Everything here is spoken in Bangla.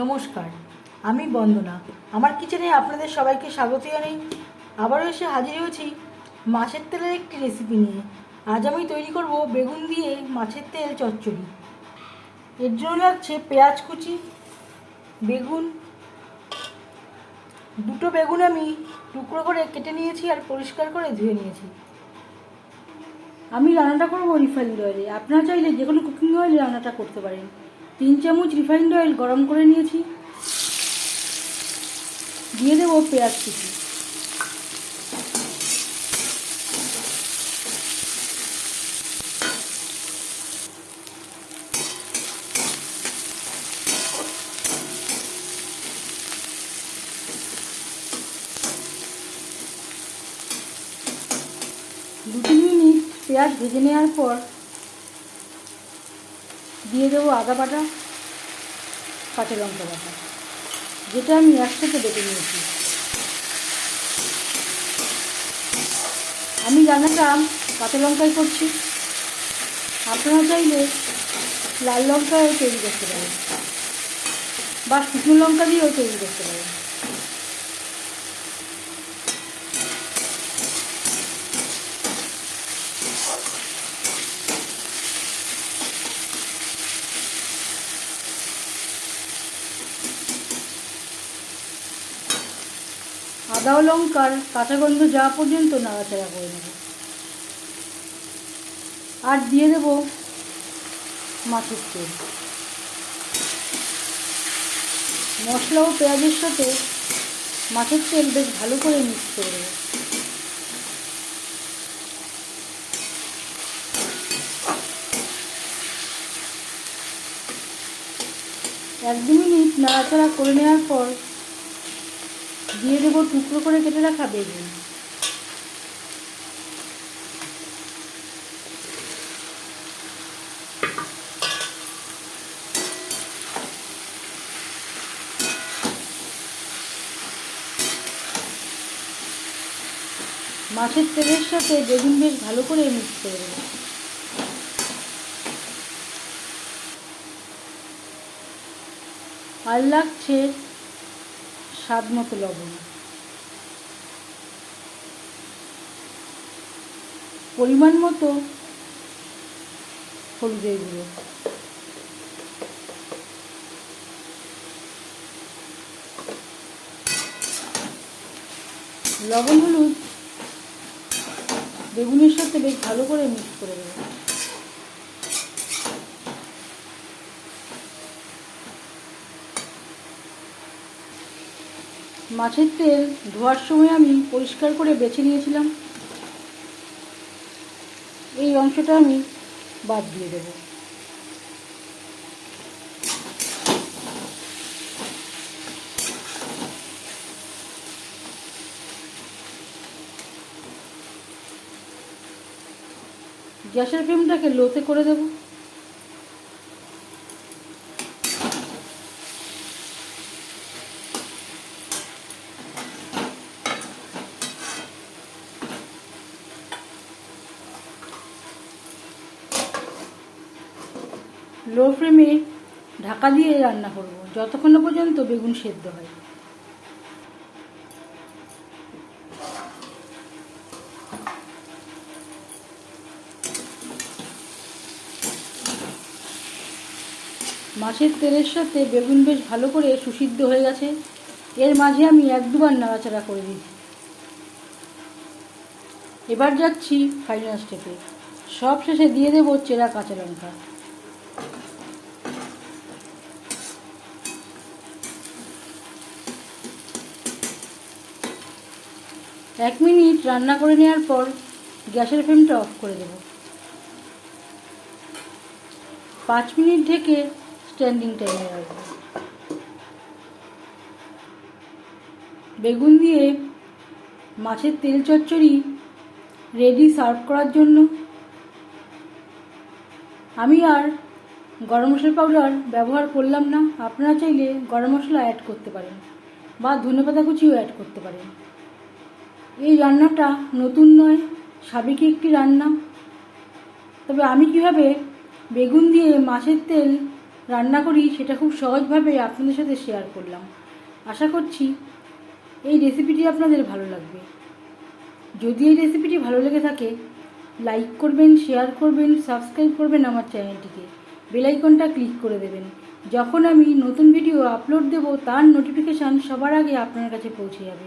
নমস্কার, আমি বন্দনা। আমার কিচেনে আপনাদের সবাইকে স্বাগত জানাই। আবারও এসে হাজির হয়েছি মাছের তেলের একটি রেসিপি নিয়ে। আজ আমি তৈরি করব বেগুন দিয়ে মাছের তেল চচ্চড়ি। এর জন্য লাগছে পেঁয়াজ কুচি, বেগুন। দুটো বেগুন আমি টুকরো করে কেটে নিয়েছি আর পরিষ্কার করে ধুয়ে নিয়েছি। আমি রান্নাটা করব রিফাইন্ড অয়েলে। আপনারা চাইলে যে কোনো কুকিং অয়েলে রান্নাটা করতে পারেন। তিন চামচ রিফাইন্ড অয়েল গরম করে নিয়েছি। দিয়ে দেবো পেঁয়াজ কুচি। দু তিন মিনিট পেঁয়াজ ভেজে নেওয়ার পর দিয়ে দেবো আদা বাটা, কাঁচা লঙ্কা বাটা। যেটা আমি একসাথে বেটে নিয়েছি। আমি রান্নাটা কাঁচা লঙ্কায় করছি। আপনারা চাইলে লাল লঙ্কাও তৈরি করতে পারেন, বা শুকনো লঙ্কা দিয়েও তৈরি করতে পারেন। আদা লঙ্কার কাঁচা গন্ধ যাওয়া পর্যন্ত নাড়াচাড়া করে নেব। আর দিয়ে দেব মাছের তেল। মশলা ও পেঁয়াজের সাথে মাছের তেল বেশ ভালো করে মিক্স করে দেবো এক দু মিনিট নাড়াচাড়া করে নেওয়ার পর দিয়ে দেবো টুকরো করে কেটে রাখা বেগুন। মাছের তেলের সাথে বেগুন বেশ ভালো করে মিক্স করে দেবো। আর লাগছে স্বাদ মতো লবণ। পরিমাণ মতো হলুদের গুঁড়ো। লবণ, হলুদ, বেগুনের সাথে বেশ ভালো করে মিক্স করে দেবো মাছের তেল ধোয়ার সময় আমি পরিষ্কার করে বেছে নিয়েছিলাম। এই অংশটা আমি বাদ দিয়ে দেব। গ্যাসের ফ্লেমটাকে লোতে করে দেবো। লো ফ্লেমে ঢাকা দিয়ে রান্না করব। যতক্ষণ পর্যন্ত বেগুন সেদ্ধ হয়। মাছের তেলের সাথে বেগুন বেশ ভালো করে সুসিদ্ধ হয়ে গেছে। এর মাঝে আমি এক দুবার নাড়াচাড়া করে দিচ্ছি এবার যাচ্ছি ফাইনাল স্টেপে সব শেষে দিয়ে দেবো চেরা কাঁচা লঙ্কা। এক মিনিট রান্না করে নেওয়ার পর গ্যাসের ফ্লেমটা অফ করে দেব। পাঁচ মিনিট ঢেকে স্ট্যান্ডিং টাইমে রাখব। বেগুন দিয়ে মাছের তেল চচ্চড়ি রেডি সার্ভ করার জন্য আমি আর গরম মশলা পাউডার ব্যবহার করলাম না। আপনারা চাইলে গরম মশলা অ্যাড করতে পারেন বা ধনেপাতা কুচিও অ্যাড করতে পারেন। এই রান্নাটা নতুন নয় সাবেকি একটি রান্না। তবে আমি কীভাবে বেগুন দিয়ে মাছের তেল রান্না করি সেটা খুব সহজভাবে আপনাদের সাথে শেয়ার করলাম। আশা করছি এই রেসিপিটি আপনাদের ভালো লাগবে। যদি এই রেসিপিটি ভালো লেগে থাকে লাইক করবেন শেয়ার করবেন সাবস্ক্রাইব করবেন আমার চ্যানেলটিকে বেলাইকনটা ক্লিক করে দেবেন। যখন আমি নতুন ভিডিও আপলোড দেব, তার নোটিফিকেশান সবার আগে আপনার কাছে পৌঁছে যাবে।